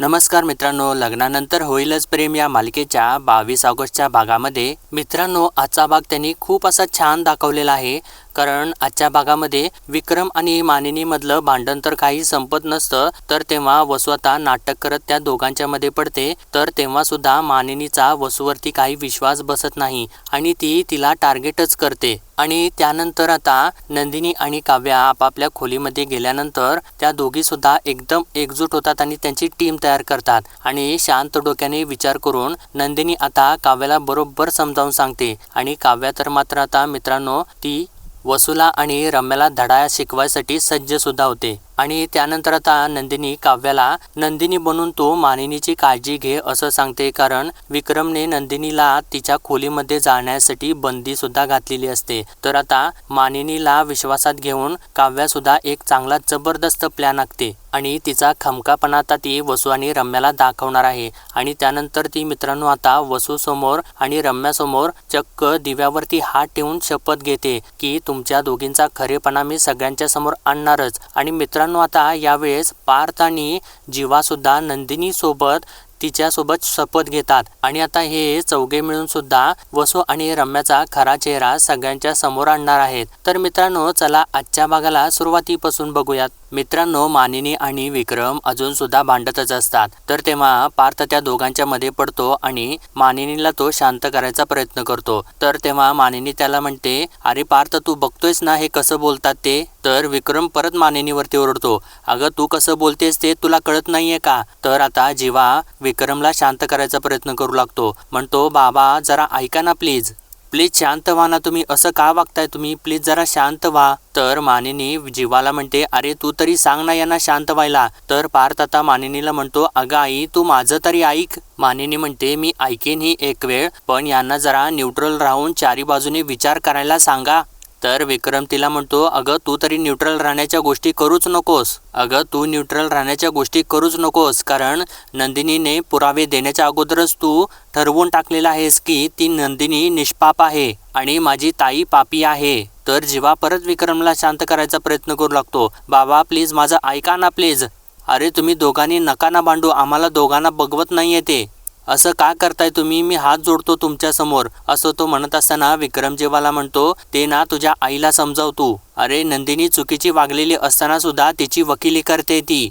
नमस्कार मित्रांनो लग्नानंतर होईलच प्रेम या मालिकेच्या बावीस ऑगस्टच्या भागामध्ये. मित्रांनो आजचा भाग त्यांनी खूप असा छान दाखवलेला आहे. कारण आजच्या भागामध्ये विक्रम आणि मानिनीमधलं भांडण तर काही संपत नसतं तर तेव्हा वसू आता नाटक करत त्या दोघांच्या मध्ये पडते तर तेव्हा सुद्धा मानिनीचा वसूवरती काही विश्वास बसत नाही आणि ती तिला टार्गेटच करते. आणि त्यानंतर आता नंदिनी आणि काव्या आपापल्या खोलीमध्ये गेल्यानंतर त्या दोघी सुद्धा एकदम एकजूट होतात आणि त्यांची टीम तयार करतात. आणि शांत डोक्याने विचार करून नंदिनी आता काव्याला बरोबर समजावून सांगते. आणि काव्या तर मात्र आता मित्रांनो ती वसुला आणि रम्याला धडा शिकवायसाठी सज्ज सुद्धा होते. आणि त्यानंतर आता नंदिनी काव्याला नंदिनी बनून तो मानिनीची काळजी घे असं सांगते. कारण विक्रमने नंदिनीला तिच्या खोलीमध्ये जाण्यासाठी बंदी सुद्धा घातलेली असते. तर आता मानिनीला विश्वासात घेऊन काव्या सुद्धा एक चांगला जबरदस्त प्लॅन आखते. आणि तिचा खमकापणा आता ती वसू आणि रम्याला दाखवणार आहे. आणि त्यानंतर ती मित्रांनो आता वसू समोर आणि रम्यासमोर चक्क दिव्यावरती हात ठेवून शपथ घेते की तुमच्या दोघींचा खरेपणा मी सगळ्यांच्या समोर आणणारच. आणि मित्रांनो आता यावेळेस पार्थ आणि जीवा सुद्धा नंदिनी सोबत तिच्यासोबत शपथ घेतात. आणि आता हे चौघे मिळून सुद्धा वसू आणि रम्याचा खरा चेहरा सगळ्यांच्या समोर आणणार आहेत. तर मित्रांनो चला आजच्या भागाला सुरुवातीपासून बघूयात. मित्रांनो मानिनी आणि विक्रम अजून सुद्धा भांडतच असतात. तर तेव्हा पार्थ त्या दोघांच्या मध्ये पडतो आणि मानिनीला तो शांत करायचा प्रयत्न करतो. तर तेव्हा मानिनी त्याला म्हणते अरे पार्थ तू बघतोयस ना हे कसं बोलतात ते? तर विक्रम परत मानिनीवरती ओरडतो अगं तू कसं बोलतेस ते तुला कळत नाहीये का? तर आता जीवा विक्रमला शांत करायचा प्रयत्न करू लागतो. म्हणतो बाबा जरा ऐका ना प्लीज. प्लीज शांत व्हा ना तुम्ही. असं का वागताय तुम्ही? प्लीज जरा शांत व्हा. तर मानिनी जीवाला म्हणते अरे तू तरी सांग ना यांना शांत व्हायला. तर पार्थ आता मानिनीला म्हणतो अगं आई तू माझं तरी ऐक. मानिनी म्हणते मी ऐकेन ही एक वेळ पण यांना जरा न्यूट्रल राहून चारी बाजूने विचार करायला सांगा. तर विक्रम तिला म्हणतो अगं तू तरी न्यूट्रल राहण्याच्या गोष्टी करूच नकोस. अगं तू न्यूट्रल राहण्याच्या गोष्टी करूच नकोस कारण नंदिनीने पुरावे देण्याच्या अगोदरच तू ठरवून टाकलेलं आहेस की ती नंदिनी निष्पाप आहे आणि माझी ताई पापी आहे. तर जीवा परत विक्रमला शांत करायचा प्रयत्न करू लागतो बाबा प्लीज माझं ऐका ना प्लीज. अरे तुम्ही दोघांनी नका ना भांडू आम्हाला दोघांना बघवत नाही येते असं का करताय तुम्ही? मी हात जोडतो तुमच्यासमोर असं तो म्हणत असताना विक्रम जेवाला म्हणतो ते ना तुझ्या आईला समजाव तू. अरे नंदिनी चुकीची वागलेली असताना सुद्धा तिची वकिली करते ती.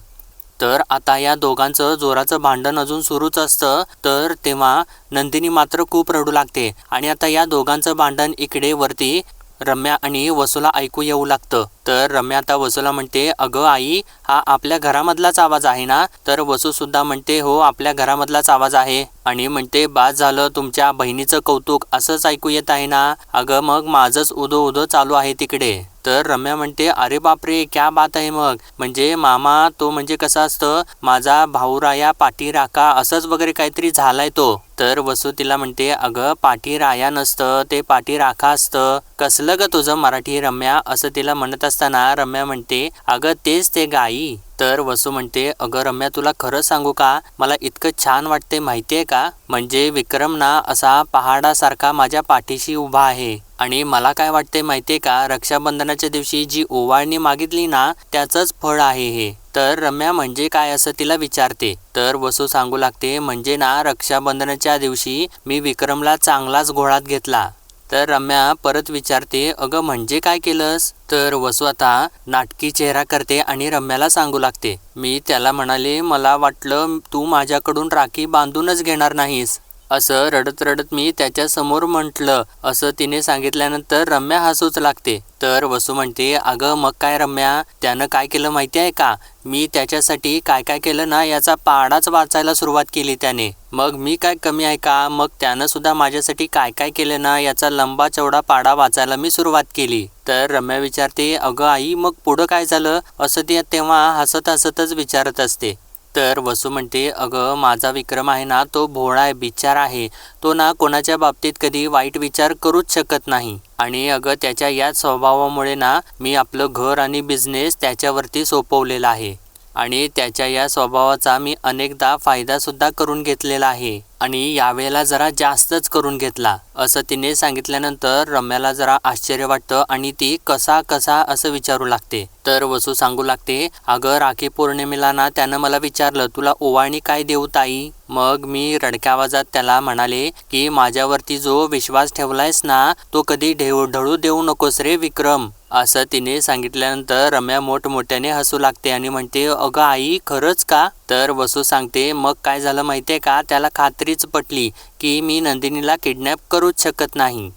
तर आता या दोघांचं जोराचं भांडण अजून सुरूच असतं. तर तेव्हा नंदिनी मात्र खूप रडू लागते. आणि आता या दोघांचं भांडण इकडे वरती रम्या आणि वसूला ऐकू येऊ लागतं. तर रम्या आता वसूला म्हणते अगं आई हा आपल्या घरामधलाच आवाज आहे ना? तर वसू सुद्धा म्हणते हो आपल्या घरामधलाच आवाज आहे. आणि म्हणते बाद झालं तुमच्या बहिणीचं कौतुक असंच ऐकू येत आहे ना? अगं मग माझंच उदो उदो चालू आहे तिकडे. तर रम्या म्हणते अरे बापरे क्या बात आहे मग? म्हणजे मामा तो म्हणजे कसं असतं? माझा भाऊराया पाठी राखा असंच वगैरे काहीतरी झालाय तो. तर वसू तिला म्हणते अगं पाठीराया नसतं ते पाठी राखा असतं. कसलं ग तुझं मराठी रम्या? असं तिला म्हणत असताना रम्या म्हणते अगं तेच ते गाई. तर वसू म्हणते अगं रम्या तुला खरं सांगू का? मला इतकं छान वाटते आहे का? म्हणजे विक्रम ना असा पहाडासारखा माझ्या पाठीशी उभा आहे. आणि मला काय वाटते माहितीये का? रक्षाबंधनाच्या दिवशी जी ओवाळणी मागितली ना त्याचंच फळ आहे हे. तर रम्या म्हणजे काय असं तिला विचारते. तर वसू सांगू लागते म्हणजे ना रक्षाबंधनाच्या दिवशी मी विक्रमला चांगलाच घोळात घेतला. तर रम्या परत विचारते अगं म्हणजे काय केलंस? तर वसू आता नाटकी चेहरा करते आणि रम्याला सांगू लागते. मी त्याला म्हणाले मला वाटलं तू माझ्याकडून राखी बांधूनच घेणार नाहीस. असं रडत रडत मी त्याच्यासमोर म्हटलं. असं तिने सांगितल्यानंतर रम्या हसूच लागते. तर वसू म्हणते अगं मग काय रम्या? त्यानं काय केलं माहिती आहे का? मी त्याच्यासाठी काय काय केलं ना याचा पाडाच वाचायला सुरुवात केली त्याने. मग मी काय कमी आहे का? मग त्यानं सुद्धा माझ्यासाठी काय काय केलं ना याचा लंबा चौडा पाडा वाचायला मी सुरुवात केली. तर रम्या विचारते अगं आई मग पुढं काय झालं? असं ती तेव्हा हसत हसतच विचारत असते. तर वसू म्हणते अगं माझा विक्रम आहे ना तो भोळा आहे बिचार आहे. तो ना कोणाच्या बाबतीत कधी वाईट विचार करूच शकत नाही. आणि अगं त्याच्या याच स्वभावामुळे ना मी आपलं घर आणि बिझनेस त्याच्यावरती सोपवलेला आहे. आणि त्याच्या या स्वभावाचा मी अनेकदा फायदासुद्धा करून घेतलेला आहे. आणि यावेळेला जरा जास्तच करून घेतला असं तिने सांगितल्यानंतर रम्याला जरा आश्चर्य वाटतं आणि ती कसा कसा असं विचारू लागते. तर वसू सांगू लागते अगं राखी पौर्णिमेला ना त्यानं मला विचारलं तुला ओवाळणी काय देऊ ताई? मग मी रडक्या आवाजात त्याला म्हणाले की माझ्यावरती जो विश्वास ठेवलायस ना तो कधी ढेवढळू देऊ नकोस रे विक्रम. असं तिने सांगितल्यानंतर रम्या मोठमोठ्याने हसू लागते आणि म्हणते अगं आई खरंच का? तर वसू सांगते मग काय झालं माहितीये का? त्याला खात्री रात्रीच पटली की मी नंदिनीला किडनॅप करूच शकत नाही.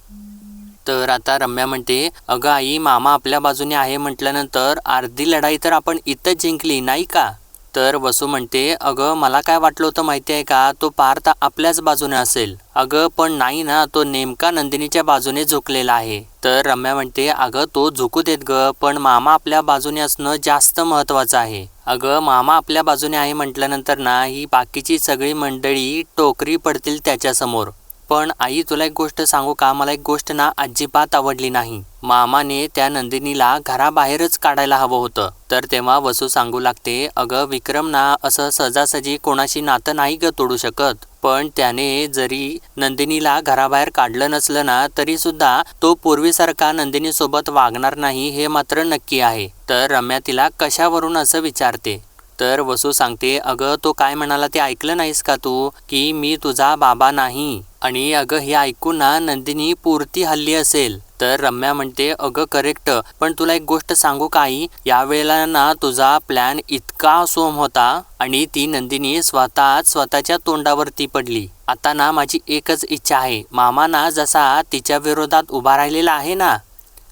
तर आता रम्या म्हणते अगं आई मामा आपल्या बाजूने आहे म्हटल्यानंतर अर्धी लढाई तर आपण इथं जिंकली नाही का? तर वसू म्हणते अगं मला काय वाटलं होतं माहिती आहे का? तो पार्थ आपल्याच बाजूने असेल. अगं पण नाही ना तो नेमका नंदिनीच्या बाजूने झुकलेला आहे. तर रम्या म्हणते अगं तो झुकू देत ग पण मामा आपल्या बाजूने असणं जास्त महत्त्वाचं आहे. अगं मामा आपल्या बाजूने आहे म्हटल्यानंतर ना ही बाकीची सगळी मंडळी टोकरी पडतील त्याच्यासमोर. पण आई तुला एक गोष्ट सांगू का? मला एक गोष्ट ना अजिबात आवडली नाही. मामाने त्या नंदिनीला घराबाहेरच काढायला हवं होतं. तर तेव्हा वसू सांगू लागते अगं विक्रम ना असं सहजासहजी कोणाशी नातं नाही ग तोडू शकत. पण त्याने जरी नंदिनीला घराबाहेर काढलं नसलं ना तरी सुद्धा तो पूर्वीसारखा नंदिनीसोबत वागणार नाही हे मात्र नक्की आहे. तर रम्या तिला कशावरून असं विचारते? तर वसू सांगते अगं तो काय म्हणाला ते ऐकलं नाहीस का तू? की मी तुझा बाबा नाही. आणि अगं हे ऐकून ना नंदिनी पुरती हल्ली असेल. तर रम्या म्हणते अगं करेक्ट पण तुला एक गोष्ट सांगू काही? यावेळेला ना तुझा प्लॅन इतका सोम होता आणि ती नंदिनी स्वतःच स्वतःच्या तोंडावरती पडली. आता ना माझी एकच इच्छा आहे. मामा ना जसा तिच्या विरोधात उभा राहिलेला आहे ना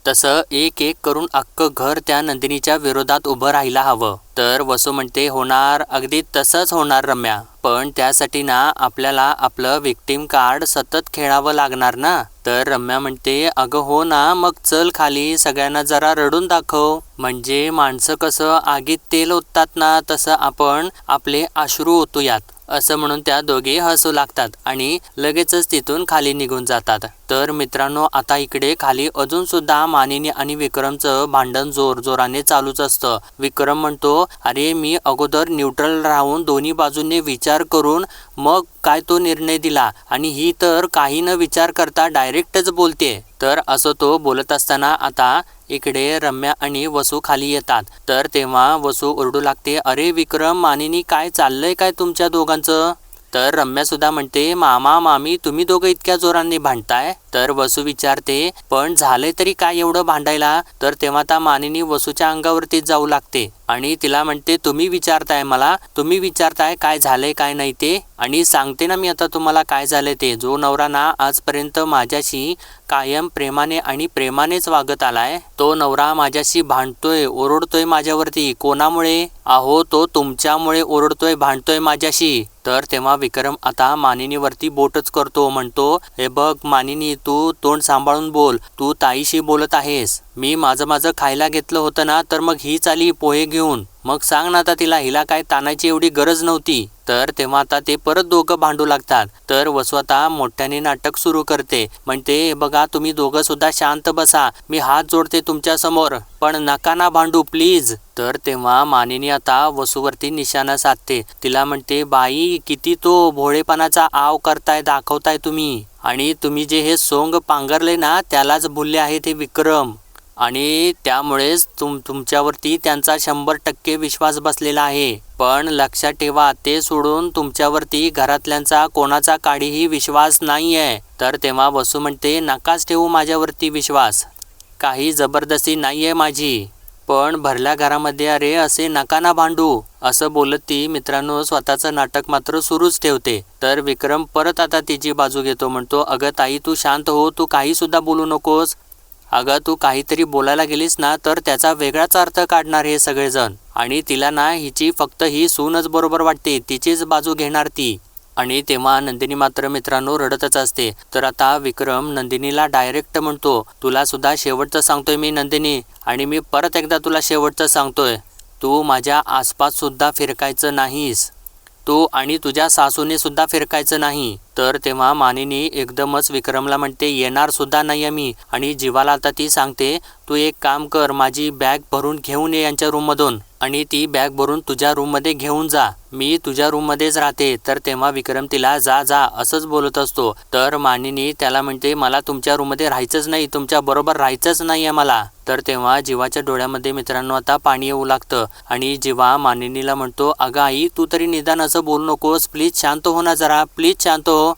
तसं एक एक करून अख्खं घर त्या नंदिनीच्या विरोधात उभं राहायला हवं. तर वसू म्हणते होणार. अगदी तसंच होणार रम्या. पण त्यासाठी ना आपल्याला आपलं विक्टीम कार्ड सतत खेळावं लागणार ना. तर रम्या म्हणते अगं हो ना मग चल खाली सगळ्यांना जरा रडून दाखव. म्हणजे माणसं कसं आगीत तेल ओततात ना तसं आपण आपले अश्रू ओतूयात. असं म्हणून त्या दोघे हसू लागतात आणि लगेचच तिथून खाली निघून जातात. तर मित्रांनो आता इकडे खाली अजून सुद्धा मानिनी आणि विक्रमचं भांडण जोर जोराने चालूच असतं. विक्रम म्हणतो अरे मी अगोदर न्यूट्रल राहून दोन्ही बाजूने विचार करून मग काय तो निर्णय दिला आणि ही तर काही न विचार करता डायरेक्टच बोलते तर असं तो बोलत असताना आता इकडे रम्या आणि वसू खाली येतात. तर तेव्हा वसू ओरडू लागते अरे विक्रम मानिनी काय चाललंय काय तुमच्या दोघांचं? तर रम्या सुद्धा म्हणते मामा मामी तुम्ही दोघं इतक्या जोरांनी भांडताय? तर वसू विचारते पण झालंय तरी काय एवढं भांडायला? तर तेव्हा त्या मानिनी वसूच्या अंगावरतीच जाऊ लागते. आणि तिला म्हणते तुम्ही विचारताय मला. तुम्ही विचारताय काय झालंय काय नाही ते. आणि सांगते ना मी आता तुम्हाला काय झालंय ते. जो नवरा ना आजपर्यंत माझ्याशी कायम प्रेमाने आणि प्रेमानेच वागत आलाय तो नवरा माझ्याशी भांडतोय ओरडतोय माझ्यावरती. कोणामुळे? अहो तो तुमच्यामुळे ओरडतोय भांडतोय माझ्याशी. तर तेव्हा विक्रम आता मानिनीवरती बोटच करतो म्हणतो हे बघ मानिनी तू तोंड सांभाळून बोल. तू ताईशी बोलत आहेस. मी माझं माझं खायला घेतलं होतं ना तर मग हीच आली पोहे घेऊन. मग सांग ना आता तिला हिला काय तानाची एवढी गरज नव्हती. तर तेव्हा आता ते परत दोघं भांडू लागतात. तर वसवता मोठ्याने नाटक सुरू करते. म्हणते बघा तुम्ही दोघं सुद्धा शांत बसा. मी हात जोडते तुमच्यासमोर. पण नका ना भांडू प्लीज. तर तेव्हा मानिनी आता वसूवरती निशाणा साधते. तिला म्हणते बाई किती तो भोळेपणाचा आव करताय दाखवताय तुम्ही. आणि तुम्ही जे हे सोंग पांघरले ना त्यालाच भुलले आहे ते विक्रम. आणि त्यामुळेच तुम तुमच्यावरती त्यांचा शंभर टक्के विश्वास बसलेला आहे. पण लक्षात ठेवा ते सोडून तुमच्यावरती घरातल्यांचा कोणाचा काडीही विश्वास नाही आहे तर तेव्हा वसू म्हणते नकाच ठेवू माझ्यावरती विश्वास. काही जबरदस्ती नाही आहे माझी. पण भरल्या घरामध्ये अरे असे नका ना भांडू. असं बोलत ती मित्रांनो स्वतःचं नाटक मात्र सुरूच ठेवते. तर विक्रम परत आता तिची बाजू घेतो म्हणतो अगं ताई तू शांत हो तू काही सुद्धा बोलू नकोस. अगं तू काहीतरी बोलायला गेलीस ना तर त्याचा वेगळाच अर्थ काढणार हे सगळेजण. आणि तिला ना हिची फक्त ही सूनच बरोबर वाटते तिचीच बाजू घेणार ती. आणि तेव्हा नंदिनी मात्र मित्रांनो रडतच असते. तर आता विक्रम नंदिनीला डायरेक्ट म्हणतो तुला सुद्धा शेवटचं सांगतोय मी नंदिनी आणि मी परत एकदा तुला शेवटचं सांगतोय. तू माझ्या आसपास सुद्धा फिरकायचं नाहीस. तू आणि तुझ्या सासूने सुद्धा फिरकायचं नाही. तर तेव्हा मानिनी एकदमच विक्रमला म्हणते येणार सुद्धा नाही मी. आणि जीवाला आता ती सांगते तू एक काम कर माझी बॅग भरून घेऊन ये यांच्या रूममधून. आणि ती बॅग भरून तुझ्या रूममध्ये घेऊन जा. मी तुझ्या रूममध्येच राहते. तर तेव्हा विक्रम तिला जा जा असंच बोलत असतो. तर मानिनी त्याला म्हणते मला तुमच्या रूममध्ये राहायचंच नाही. तुमच्या बरोबर राहायचंच नाही आहे मला. तर तेव्हा जीवाच्या डोळ्यामध्ये मित्रांनो आता पाणी येऊ लागतं. आणि जीवा मानिनीला म्हणतो अगं आई तू तरी निदान असं बोलू नकोस. प्लीज शांत हो ना जरा. प्लीज शांत हो.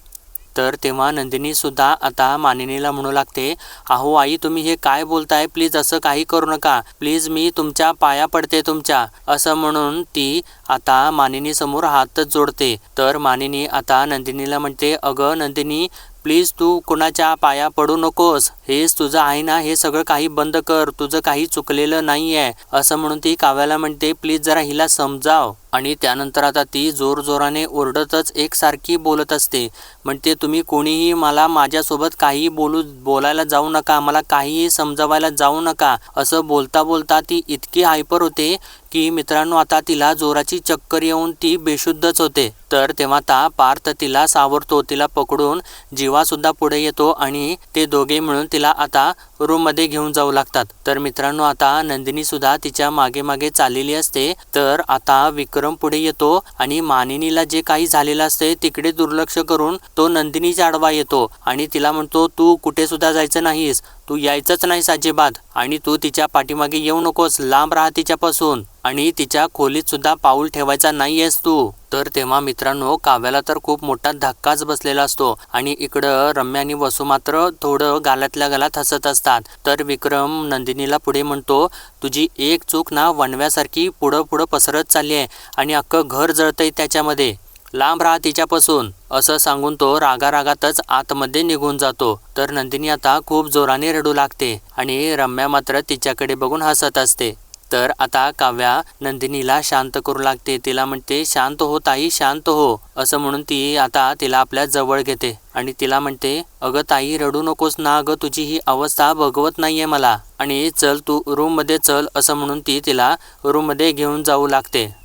तर तेव्हा नंदिनीसुद्धा आता मानिनीला म्हणू लागते अहो आई तुम्ही हे काय बोलताय? प्लीज असं काही करू नका. प्लीज मी तुमच्या पाया पडते तुमच्या. असं म्हणून ती आता मानिनी समोर हातच जोडते. तर मानिनी आता नंदिनीला म्हणते अगं नंदिनी प्लीज तू कुणाच्या पाया पडू नकोस. हेच तुझं आहे ना हे सगळं काही बंद कर. तुझं काही चुकलेलं नाही आहे असं म्हणून ती काव्याला म्हणते प्लीज जरा हिला समजाव. आणि त्यानंतर आता ती जोरजोराने ओरडतच एकसारखी बोलत असते. म्हणते तुम्ही कोणीही मला माझ्यासोबत काही बोलू बोलायला जाऊ नका मला काहीही समजवायला जाऊ नका. असं बोलता बोलता ती इतकी हायपर होते की मित्रांनो आता तिला जोराची चक्कर येऊन ती बेशुद्धच होते. तर तेव्हा ता पार्थ तिला सावरतो तिला पकडून जीवासुद्धा पुढे येतो आणि ते दोघे मिळून तिला आता रूममध्ये घेऊन जाऊ लागतात. तर मित्रांनो आता नंदिनी सुद्धा तिच्यामागे मागे चाललेली असते. तर आता विक्रम पुढे येतो आणि मानिनीला जे काही झालेलं असते तिकडे दुर्लक्ष करून तो नंदिनीच्या आडवा येतो. आणि तिला म्हणतो तू कुठे सुद्धा जायचं नाहीस. तू यायचंच नाहीस अजिबात आणि तू तिच्या पाठीमागे येऊ नकोस लांब राहा तिच्यापासून. आणि तिच्या खोलीत सुद्धा पाऊल ठेवायचा नाहीयेस तू. तर तेव्हा मित्रांनो काव्याला तर खूप मोठा धक्काच बसलेला असतो. आणि इकडं रम्या आणि वसू मात्र थोडं गालातल्या गालात हसत असतात. तर विक्रम नंदिनीला पुढे म्हणतो तुझी एक चूक ना वणव्यासारखी पुढं पुढं पसरत चालली आहे आणि अख्खं घर जळतंय त्याच्यामध्ये. लांब राहा तिच्यापासून. असं सांगून तो रागा रागातच आतमध्ये निघून जातो. तर नंदिनी आता खूप जोराने रडू लागते आणि रम्या मात्र तिच्याकडे बघून हसत असते. तर आता काव्या नंदिनीला शांत करू लागते. तिला म्हणते शांत हो ताई शांत हो. असं म्हणून ती आता तिला आपल्या जवळ घेते आणि तिला म्हणते अगं ताई रडू नकोस ना अगं तुझी ही अवस्था बघवत नाहीये मला. आणि चल तू रूममध्ये चल असं म्हणून ती तिला रूममध्ये घेऊन जाऊ लागते.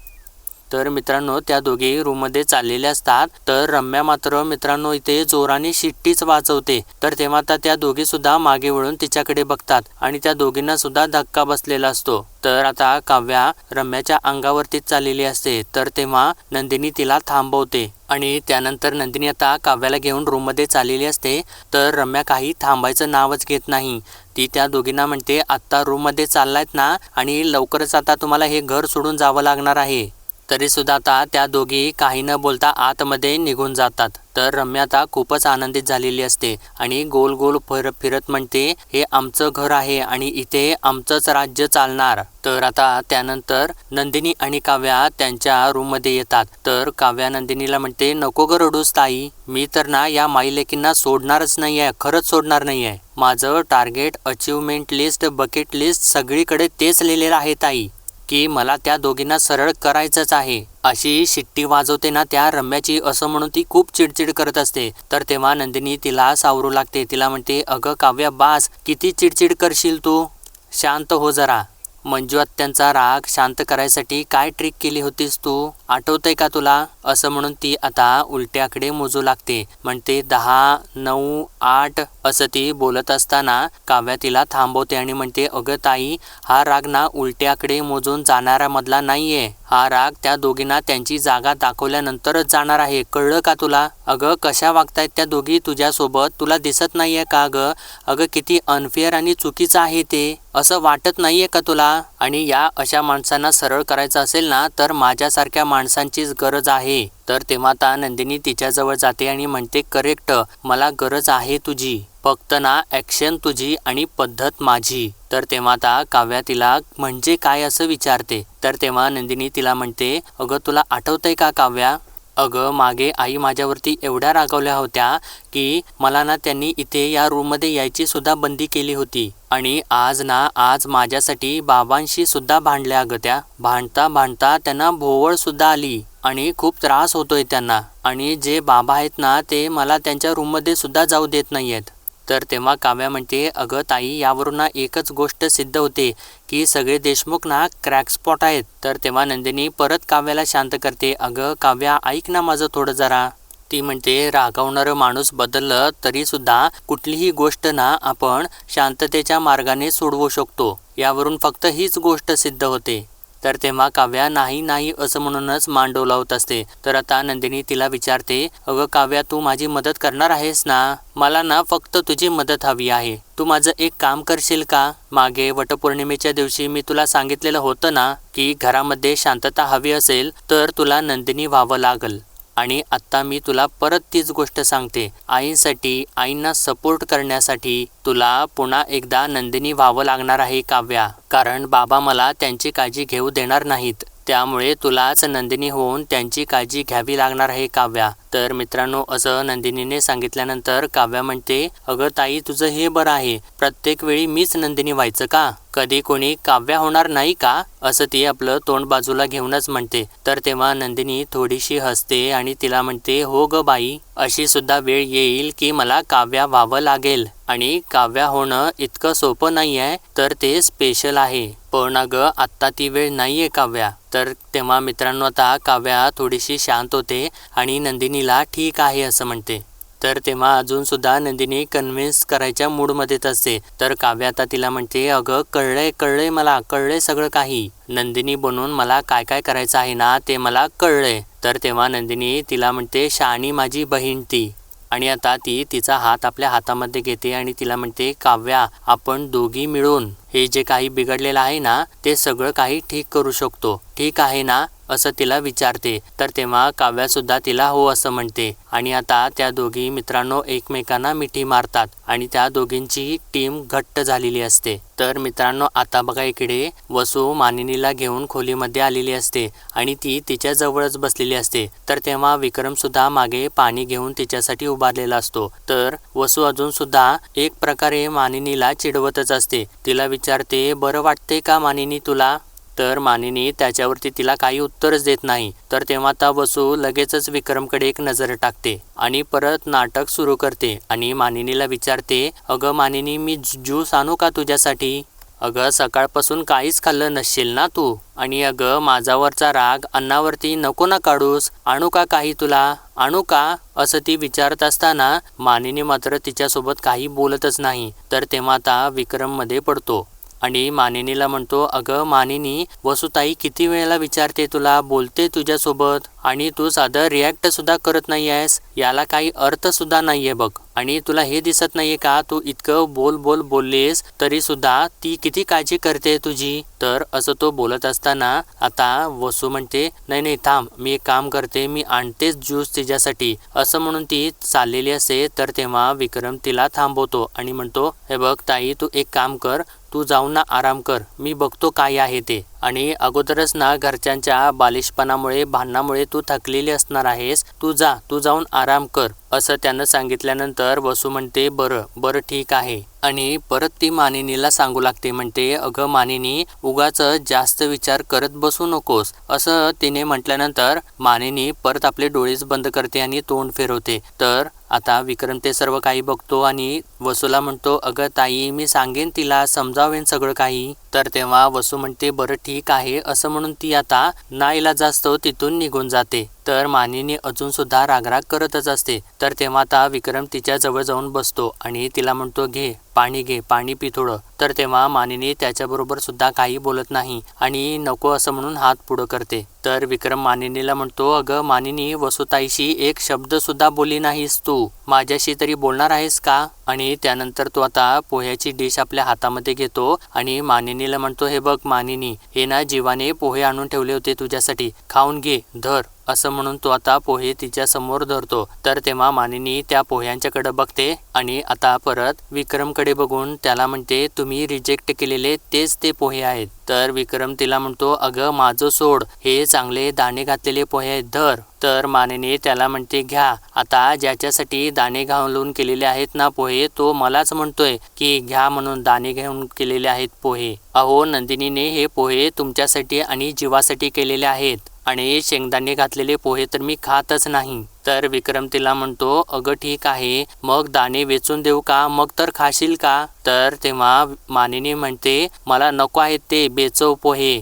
तर मित्रांनो त्या दोघे रूममध्ये चाललेल्या असतात. तर रम्या मात्र मित्रांनो इथे जोराने शिट्टीच वाचवते तर तेव्हा आता त्या दोघी सुद्धा मागे वळून तिच्याकडे बघतात आणि त्या दोघींना सुद्धा धक्का बसलेला असतो. तर आता काव्या रम्याच्या अंगावरतीच चाललेली असते. तर तेव्हा नंदिनी तिला थांबवते आणि त्यानंतर नंदिनी आता काव्याला घेऊन रूममध्ये चाललेली असते. तर रम्या काही थांबायचं नावच घेत नाही. ती त्या दोघींना म्हणते आत्ता रूममध्ये चाललायत ना आणि लवकरच आता तुम्हाला हे घर सोडून जावं लागणार आहे. तरीसुद्धा आता त्या दोघी काही न बोलता आतमध्ये निघून जातात. तर रम्या आता खूपच आनंदित झालेली असते आणि गोल गोल फिर फिरत म्हणते हे आमचं घर आहे आणि इथे आमचंच राज्य चालणार. तर आता त्यानंतर नंदिनी आणि काव्या त्यांच्या रूममध्ये येतात. तर काव्या नंदिनीला म्हणते नको ग रडूस ताई मी तर ना या माईलेकींना सोडणारच नाही आहे खरंच सोडणार नाही आहे माझं target achievement list bucket list सगळीकडे तेच लिहिलेलं आहे ताई. की मला त्या दोघींना सरळ करायचंच आहे. अशी शिट्टी वाजवते ना त्या रम्याची असं म्हणून ती खूप चिडचिड करत असते. तर तेव्हा नंदिनी तिला सावरू लागते. तिला म्हणते अगं काव्या बास किती चिडचिड करशील तू? शांत हो जरा. मंजू आत्यांचा राग शांत करायसाठी काय ट्रिक केली होतीस तू? आठवतंय का तुला? असं म्हणून ती आता उलट्याकडे मोजू लागते. म्हणते दहा नऊ आठ असं ती बोलत असताना काव्या तिला थांबवते आणि म्हणते अगं ताई हा राग ना उलट्याकडे मोजून जाणाऱ्यामधला नाहीये. हा राग त्या दोघींना त्यांची जागा दाखवल्यानंतरच जाणार आहे. कळलं का तुला? अगं कशा वागतायत त्या दोघी तुझ्यासोबत? तुला दिसत नाहीये का अगं अगं किती अनफेअर आणि चुकीचं आहे ते. असं वाटत नाहीये का तुला? आणि या अशा माणसांना सरळ करायचं असेल ना तर माझ्यासारख्या माणसांचीच गरज आहे. तर तेव्हा आता नंदिनी तिच्याजवळ जाते आणि म्हणते करेक्ट मला गरज आहे तुझी. फक्त ना ॲक्शन तुझी आणि पद्धत माझी. तर तेव्हा आता काव्या तिला म्हणजे काय? असं विचारते. तर तेव्हा नंदिनी तिला म्हणते अगं तुला आठवतंय का काव्या? अगं मागे आई माझ्यावरती एवढ्या रागावल्या होत्या की मला ना त्यांनी इथे या रूममध्ये यायची सुद्धा बंदी केली होती. आणि आज ना आज माझ्यासाठी बाबांशी सुद्धा भांडल्या अगं त्या. भांडता भांडता त्यांना भोवळ सुद्धा आली आणि खूप त्रास होतोय त्यांना. आणि जे बाबा आहेत ना ते मला त्यांच्या रूममध्ये सुद्धा जाऊ देत नाही आहेत तर तेव्हा काव्या म्हणते अगं ताई यावरून ना एकच गोष्ट सिद्ध होते की सगळे देशमुख ना क्रॅकस्पॉट आहेत. तर तेव्हा नंदिनी परत काव्याला शांत करते अगं काव्या ऐक ना माझं थोडं जरा. ती म्हणते रागावणारं माणूस बदललं तरीसुद्धा कुठलीही गोष्ट ना आपण शांततेच्या मार्गाने सोडवू शकतो. यावरून फक्त हीच गोष्ट सिद्ध होते. तर तेव्हा काव्या नाही नाही असं म्हणूनच मान डोलावत असते. तर आता नंदिनी तिला विचारते अगं काव्या तू माझी मदत करणार आहेस ना? मला ना फक्त तुझी मदत हवी आहे. तू माझं एक काम करशील का? मागे वटपौर्णिमेच्या दिवशी मी तुला सांगितलेलं होतं ना की घरामध्ये शांतता हवी असेल तर तुला नंदिनी व्हावं लागल. आणि आत्ता मी तुला परत तीच गोष्ट सांगते. आईसाठी आईंना सपोर्ट करण्यासाठी तुला पुन्हा एकदा नंदिनी व्हावं लागणार आहे काव्या. कारण बाबा मला त्यांची काळजी घेऊ देणार नाहीत. त्यामुळे तुलाच नंदिनी होऊन त्यांची काळजी घ्यावी लागणार आहे काव्या. तर मित्रांनो असं नंदिनीने सांगितल्यानंतर काव्या म्हणते अगं ताई तुझं हे बरं आहे. प्रत्येक वेळी मीच नंदिनी व्हायचं का? कधी कोणी काव्या होणार नाही का? असं ती आपलं तोंड बाजूला घेऊनच म्हणते. तर तेव्हा नंदिनी थोडीशी हसते आणि तिला म्हणते हो ग बाई अशी सुद्धा वेळ येईल की मला काव्या व्हावं लागेल. आणि काव्या होणं इतकं सोपं नाही आहे तर ते स्पेशल आहे. पण अगं आत्ता ती वेळ नाही आहे काव्या. तर तेव्हा मित्रांनो आता काव्या थोडीशी शांत होते आणि नंदिनीला ठीक आहे असं म्हणते. तर तेव्हा अजूनसुद्धा नंदिनी कन्व्हिन्स करायच्या मूडमध्येच असते. तर काव्य आता तिला म्हणते अगं कळलंय कळलंय मला कळलंय सगळं काही. नंदिनी बनून मला काय काय करायचं आहे ना ते मला कळलंय. तर तेव्हा नंदिनी तिला म्हणते शाणी माझी बहीण ती. आणि आता ती तिचा हात आपल्या हातामध्ये घेते आणि तिला म्हणते काव्या आपण दोघी मिळून हे जे काही बिघडलेलं आहे ना ते सगळं काही ठीक करू शकतो. ठीक आहे ना? असं तिला विचारते. तर तेव्हा काव्यासुद्धा तिला हो असं म्हणते. आणि आता त्या दोघी मित्रांनो एकमेकांना मिठी मारतात आणि त्या दोघींची टीम घट्ट झालेली असते. तर मित्रांनो आता बघा इकडे वसू मानिनीला घेऊन खोलीमध्ये आलेली असते आणि ती तिच्या जवळच बसलेली असते. तर तेव्हा विक्रम सुद्धा मागे पाणी घेऊन तिच्यासाठी उभारलेला असतो. तर वसू अजून सुद्धा एक प्रकारे मानिनीला चिडवतच असते. तिला विचारते बरं वाटते का मानिनी तुला? तर मानिनी त्याच्यावरती तिला काही उत्तरच देत नाही. तर तेव्हा आता वसू लगेचच विक्रमकडे एक नजर टाकते आणि परत नाटक सुरू करते आणि मानिनीला विचारते अगं मानिनी मी ज्यूस आणू का तुझ्यासाठी? अगं सकाळपासून काहीच खाल्लं नसशील ना तू? आणि अगं माझावरचा राग अन्नावरती नको ना काढूस. आणू का काही तुला? आणू का? असं ती विचारत असताना मानिनी मात्र तिच्यासोबत काही बोलतच नाही. तर तेव्हा आता विक्रममध्ये पडतो. आणि मानिनीला म्हणतो अगं मानिनी वसुताई किती वेळेला विचारते तुला? बोलते तुझ्यासोबत. आणि तू साधं रिॲक्टसुद्धा करत नाही आहेस याला काही अर्थसुद्धा नाही आहे बघ. आणि तुला हे दिसत नाहीये का तू इतकं बोल बोल बोललीस तरीसुद्धा ती किती काळजी करते तुझी? तर असं तो बोलत असताना आता वसू म्हणते नाही नाही थांब मी एक काम करते मी आणतेच ज्यूस तिच्यासाठी. असं म्हणून ती चाललेली असते तर तेव्हा विक्रम तिला थांबवतो आणि म्हणतो हे बघ ताई तू एक काम कर तू जाऊन ना आराम कर मी बघतो काय आहे ते. आणि अगोदरच ना घरच्यांच्या बालिशपणामुळे भांडणामुळे तू थकलेली असणार आहेस. तू जा तू जाऊन आराम कर. असं त्यानं सांगितल्यानंतर वसू म्हणते बरं बरं ठीक आहे. आणि परत ती मानिनीला सांगू लागते म्हणते अगं मानिनी उगाच जास्त विचार करत बसू नकोस. असं तिने म्हटल्यानंतर मानिनी परत आपले डोळेच बंद करते आणि तोंड फिरवते. तर आता विक्रम ते सर्व काही बघतो आणि वसूला म्हणतो अगं ताई मी सांगेन तिला समजावेन सगळं काही. तर तेव्हा वसू म्हणते बरं ठीक आहे. असं म्हणून ती आता नाईला जास्त तिथून निघून जाते. तर मानिनी अजूनसुद्धा रागराग करतच असते. तर तेव्हा आता विक्रम तिच्या जवळ जाऊन बसतो आणि तिला म्हणतो घे पाणी घे पाणी पी थोडं. तर तेव्हा मानिनी त्याच्याबरोबर सुद्धा काही बोलत नाही आणि नको असं म्हणून हात पुढं करते. तर विक्रम मानिनीला म्हणतो अगं मानिनी वसुताईशी एक शब्द सुद्धा बोलली नाहीस तू. माझ्याशी तरी बोलणार आहेस का? आणि त्यानंतर तो आता पोह्याची डिश आपल्या हातामध्ये घेतो आणि मानिनीला म्हणतो हे बघ मानिनी हे ना जीवाने पोहे आणून ठेवले होते तुझ्यासाठी. खाऊन घे धर. असं म्हणून तो आता पोहे तिच्या समोर धरतो. तर तेव्हा मानिनी त्या पोह्यांच्याकडे बघते आणि आता परत विक्रमकडे बघून त्याला म्हणते तुम्ही रिजेक्ट केलेले तेच ते पोहे आहेत. तर विक्रम तिला म्हणतो अगं माझं सोड. हे चांगले दाणे घातलेले पोहे आहेत धर. तर मानेने त्याला म्हणते घ्या. आता ज्याच्यासाठी दाणे घालून केलेले आहेत ना पोहे तो मलाच म्हणतोय की घ्या म्हणून दाणे घेऊन केलेले आहेत पोहे. अहो नंदिनीने हे पोहे तुमच्यासाठी आणि जीवासाठी केलेले आहेत. आणि शेंगदाणे घातलेले पोहे तर मी खातच नाही. तर विक्रम तिला म्हणतो अगं ठीक आहे मग दाणे वेचून देऊ का? मग तर खाशील का? तर तेव्हा मानिनी म्हणते मला नको आहेत ते बेचव पोहे.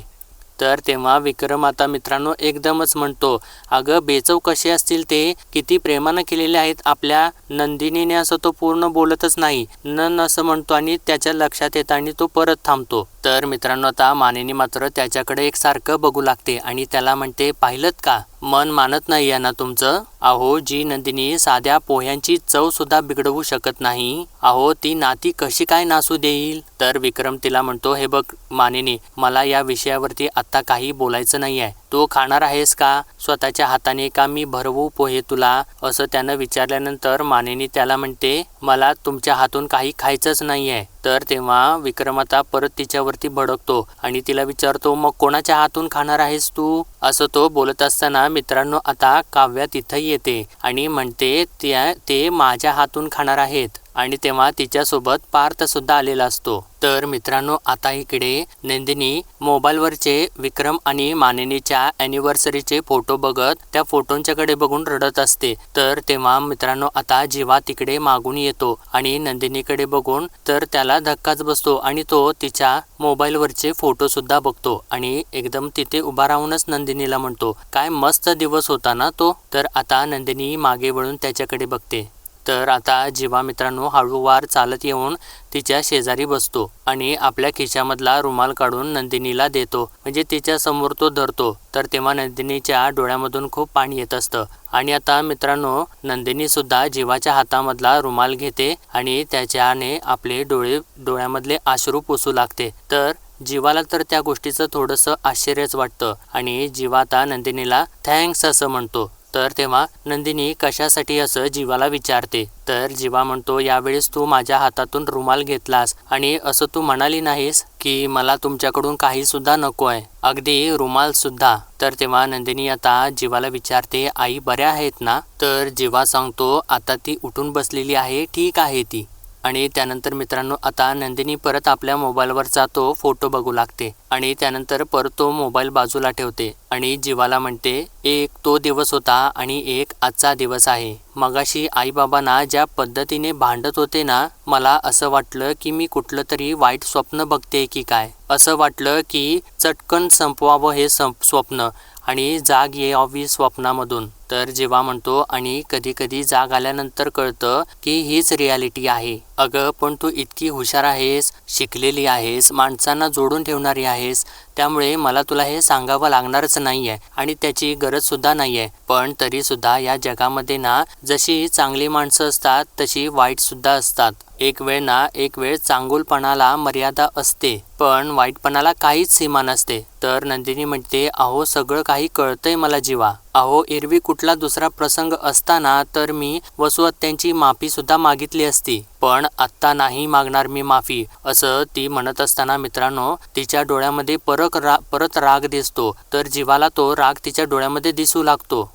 तर तेव्हा विक्रम आता मित्रांनो एकदमच म्हणतो अगं बेचव कसे असतील ते? किती प्रेमानं केलेले आहेत आपल्या नंदिनीने असं तो पूर्ण बोलतच नाही. नन असं म्हणतो आणि त्याच्या लक्षात येतं आणि तो परत थांबतो. तर मित्रांनो आता मानेनी मात्र त्याच्याकडे एक सारखं बघू लागते आणि त्याला म्हणते पाहिलं का? मन मानत नाही आहे ना तुमचं? अहो जी नंदिनी साध्या पोह्यांची चव सुद्धा बिघडवू शकत नाही. अहो ती नाती कशी काय नासू देईल? तर विक्रम तिला म्हणतो हे बघ मानिनी मला या विषयावरती आता काही बोलायचं नाही आहे तू खाणार आहेस का? स्वतःच्या हाताने का मी भरवू पोहे तुला? असं त्यानं विचारल्यानंतर मानिनी त्याला म्हणते मला तुमच्या हातून काही खायचंच नाही आहे तर तेव्हा विक्रम आता परत तिच्यावरती भडकतो आणि तिला विचारतो मग कोणाच्या हातून खाणार आहेस तू? असं तो बोलत असताना मित्रांनो आता काव्या तिथं येते आणि म्हणते त्या ते माझ्या हातून खाणार आहेत. आणि तेव्हा तिच्यासोबत पार्थ सुद्धा आलेला असतो. तर मित्रांनो आता इकडे नंदिनी मोबाईलवरचे विक्रम आणि मानिनीच्या अॅनिव्हर्सरीचे फोटो बघत त्या फोटोंच्याकडे बघून रडत असते. तर तेव्हा मित्रांनो आता जीवा तिकडे मागून येतो आणि नंदिनीकडे बघून तर त्याला धक्काच बसतो आणि तो तिच्या मोबाईलवरचे फोटो सुद्धा बघतो आणि एकदम तिथे उभा राहूनच नंदिनीला म्हणतो काय मस्त दिवस होता ना तो? तर आता नंदिनी मागे वळून त्याच्याकडे बघते. तर आता जीवा मित्रांनो हळूवार चालत येऊन तिच्या शेजारी बसतो आणि आपल्या खिशामधला रुमाल काढून नंदिनीला देतो. म्हणजे तिच्या समोर तो धरतो. तर तेव्हा नंदिनीच्या डोळ्यामधून खूप पाणी येत असतं. आणि आता मित्रांनो नंदिनी सुद्धा जीवाच्या हातामधला रुमाल घेते आणि त्याच्याने आपले डोळे डोळ्यामधले आश्रू पुसू लागते. तर जीवाला तर त्या गोष्टीचं थोडंसं आश्चर्यच वाटतं आणि जीवा आता नंदिनीला थँक्स असं म्हणतो. तर तेव्हा नंदिनी कशासाठी असं जीवाला विचारते? तर जीवा म्हणतो यावेळेस तू माझ्या हातातून रुमाल घेतलास आणि असं तू म्हणाली नाहीस की मला तुमच्याकडून काही सुद्धा नको आहे अगदी रुमाल सुद्धा. तर तेव्हा नंदिनी आता जीवाला विचारते आई बऱ्या आहेत ना? तर जीवा सांगतो आता ती उठून बसलेली आहे ठीक आहे ती. आणि त्यानंतर मित्रांनो आता नंदिनी परत आपल्या मोबाईलवरचा तो फोटो बघू लागते आणि त्यानंतर परत तो मोबाईल बाजूला ठेवते आणि जीवाला म्हणते एक तो दिवस होता आणि एक आजचा दिवस आहे. मगाशी आईबाबांना ज्या पद्धतीने भांडत होते ना मला असं वाटलं की मी कुठलं तरी वाईट स्वप्न बघते की काय? असं वाटलं की चटकन संपवावं हे संप स्वप्न आणि जाग ये ऑवी स्वप्नामधून. तर जेव्हा म्हणतो आणि कधी कधी जाग आल्यानंतर कळतं की हीच रियालिटी आहे. अगं पण तू इतकी हुशार आहेस शिकलेली आहेस माणसांना जोडून ठेवणारी आहेस त्यामुळे मला तुला हे सांगावं लागणारच नाही आहे आणि त्याची गरजसुद्धा नाही आहे पण तरीसुद्धा या जगामध्ये ना जशी चांगली माणसं असतात तशी वाईटसुद्धा असतात. एक वेळ ना एक वेळ चांगुलपणाला मर्यादा असते पण वाईटपणाला काहीच सीमा नसते. तर नंदिनी म्हणते अहो सगळं काही कळतंय मला जीवा. अहो एरवी कुठला दुसरा प्रसंग असताना तर मी वसुहत्यांची माफी सुद्धा मागितली असती पण आत्ता नाही मागणार मी माफी असं ती म्हणत असताना मित्रांनो तिच्या डोळ्यामध्ये परत रा परत राग दिसतो. तर जीवाला तो राग तिच्या डोळ्यामध्ये दिसू लागतो.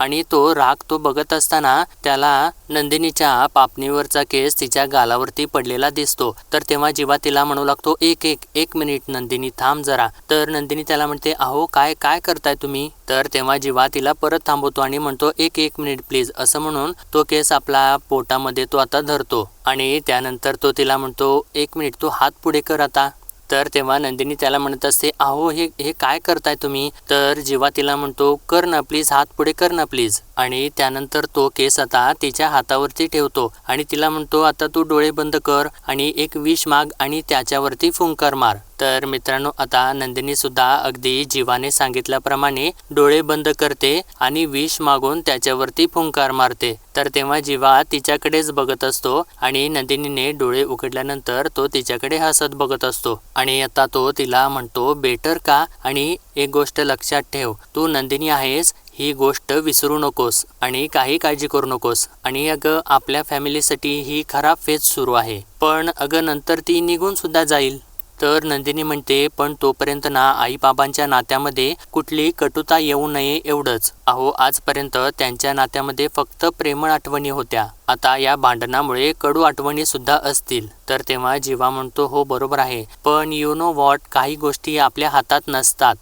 आणि तो राग तो बघत असताना त्याला नंदिनीच्या पापणीवरचा केस तिच्या गालावरती पडलेला दिसतो. तर तेव्हा जीवा तिला म्हणू लागतो एक एक एक मिनिट नंदिनी थांब जरा. तर नंदिनी त्याला म्हणते अहो काय काय करताय तुम्ही? तर तेव्हा जीवा तिला परत थांबवतो आणि म्हणतो एक एक मिनिट प्लीज. असं म्हणून तो केस आपला पोटामध्ये तो आता धरतो आणि त्यानंतर तो तिला म्हणतो एक मिनिट तू हात पुढे कर आता. तर तेव्हा नंदिनी त्याला म्हणत असते अहो हे हे काय करताय तुम्ही? तर जेव्हा तिला म्हणतो कर ना प्लीज हात पुढे कर ना प्लीज आणि त्यानंतर तो केस आता तिच्या हातावरती ठेवतो आणि तिला म्हणतो आता तू डोळे बंद कर आणि एक विष माग आणि त्याच्यावरती फुंकर मार. तर मित्रांनो आता नंदिनी सुद्धा अगदी जीवाने सांगितल्याप्रमाणे डोळे बंद करते आणि विष मागून त्याच्यावरती फुंकार मारते. तर तेव्हा जीवा तिच्याकडेच बघत असतो आणि नंदिनीने डोळे उघडल्यानंतर तो तिच्याकडे हसत बघत असतो. आणि आता तो तिला म्हणतो बेटर का? आणि एक गोष्ट लक्षात ठेव तू नंदिनी आहेस ही गोष्ट विसरू नकोस आणि काही काळजी करू नकोस. आणि अगं आपल्या फॅमिलीसाठी ही खराब फेज सुरू आहे. पण अगं नंतर ती निघून सुद्धा जाईल. तर नंदिनी म्हणते पण तोपर्यंत ना आईबाबांच्या नात्यामध्ये कुठली कटुता येऊ नये एवढंच. अहो आजपर्यंत त्यांच्या नात्यामध्ये फक्त प्रेमळ आठवणी होत्या. आता या भांडणामुळे कडू आठवणी सुद्धा असतील. तर तेव्हा जीवा म्हणतो हो बरोबर आहे. पण यु नो वॉट काही गोष्टी आपल्या हातात नसतात.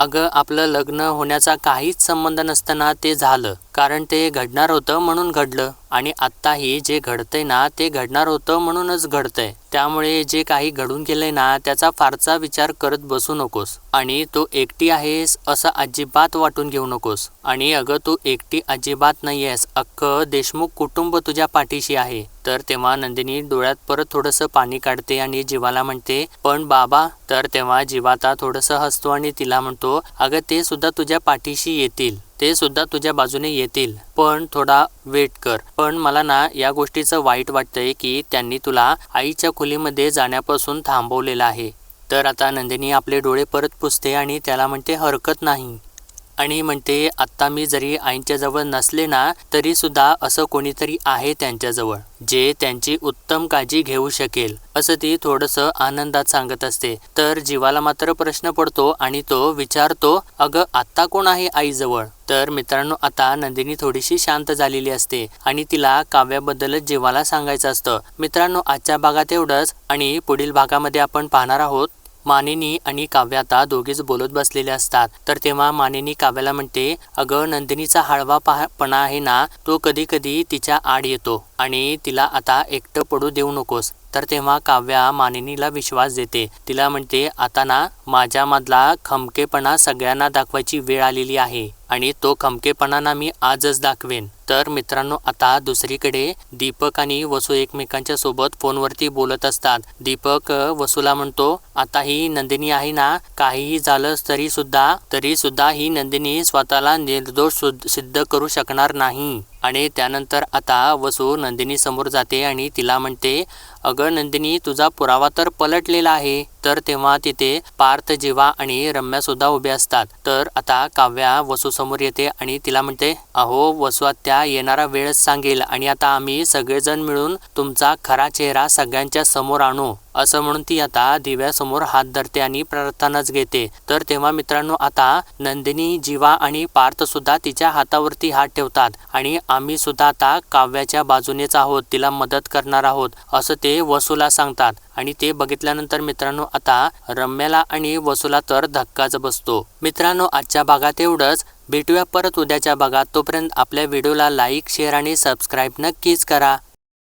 अगं आपलं लग्न होण्याचा काहीच संबंध नसताना ते झालं. कारण ते घडणार होतं म्हणून घडलं. आणि आत्ताही जे घडतंय ना ते घडणार होतं म्हणूनच घडतंय. त्यामुळे जे काही घडून गेलंय ना त्याचा फारसा विचार करत बसू नकोस. आणि तू एकटी आहेस असं अजिबात वाटून घेऊ नकोस. आणि अगं तू एकटी अजिबात नाही आहेस अख्खं देशमुख कुटुंब तुझ्या पाठीशी आहे. तर तेव्हा नंदिनी डोळ्यात परत थोडंसं पाणी काढते आणि जीवाला म्हणते पण बाबा तर तेव्हा जीवाता थोडंसं हसतो आणि तिला म्हणतो अगं ते सुद्धा तुझ्या पाठीशी येतील. ते सुद्धा तुझ्या बाजूने येतील. पण थोडा वेट कर. पण मला ना या गोष्टीचं वाईट वाटतंय की त्यांनी तुला आईच्या खोलीमध्ये जाण्यापासून थांबवलेलं आहे. तर आता नंदिनी आपले डोळे परत पुसते आणि त्याला म्हणते हरकत नाही. आणि म्हणते आत्ता मी जरी आईंच्या जवळ नसले ना तरी सुद्धा असं कोणीतरी आहे त्यांच्याजवळ जे त्यांची उत्तम काळजी घेऊ शकेल असं ती थोडंसं आनंदात सांगत असते. तर जीवाला मात्र प्रश्न पडतो आणि तो विचारतो अगं आत्ता कोण आहे आईजवळ? तर मित्रांनो आता नंदिनी थोडीशी शांत झालेली असते आणि तिला काव्याबद्दलच जीवाला सांगायचं असतं. मित्रांनो आजच्या भागात एवढंच आणि पुढील भागामध्ये आपण पाहणार आहोत. मानिनी आणि काव्य आता दोघेच बोलत बसलेले असतात. तर तेव्हा मानिनी काव्याला म्हणते अगं नंदिनीचा हळवा पणा आहे ना तो कधी कधी तिच्या आड येतो आणि तिला आता एकटं पडू देऊ नकोस. तर तेव्हा काव्या मानिनीला विश्वास देते. तिला म्हणते आता ना माझ्यामधला खमकेपणा सगळ्यांना दाखवायची वेळ आलेली आहे आणि तो खमकेपणा ना मी आजच दाखवेन. तर मित्रांनो आता दुसरीकडे दीपक आणि वसू एकमेकांच्या सोबत फोनवरती बोलत असतात. दीपक वसूला म्हणतो आता ही नंदिनी आहे ना काहीही झालं तरी सुद्धा तरी सुद्धा ही नंदिनी स्वतःला निर्दोष सिद्ध करू शकणार नाही. आणि त्यानंतर आता वसू नंदिनी समोर जाते आणि तिला म्हणते अगं नंदिनी तुझा पुरावा तर पलटलेला आहे. तर तेव्हा तिथे पार्थ जीवा आणि रम्या सुद्धा उभे असतात. तर आता काव्या वसू समोर येते आणि तिला म्हणते अहो वसू आत्या येणारा वेळच सांगेल आणि आता आम्ही सगळेजण मिळून तुमचा खरा चेहरा सगळ्यांच्या समोर आणू. असं म्हणून ती आता दिव्यासमोर हात धरते आणि प्रार्थनाच घेते. तर तेव्हा मित्रांनो आता नंदिनी जीवा आणि पार्थ सुद्धा तिच्या हातावरती हात ठेवतात आणि आम्ही सुद्धा आता काव्याच्या बाजूनेच आहोत तिला मदत करणार आहोत असं ते वसूला सांगतात. आणि ते बघितल्यानंतर मित्रांनो आता रम्याला आणि वसूला तर धक्काच बसतो. मित्रांनो आजच्या भागात एवढंच. भेटूया परत उद्याच्या भागात. तोपर्यंत आपल्या व्हिडिओला लाईक शेअर आणि सबस्क्राईब नक्कीच करा.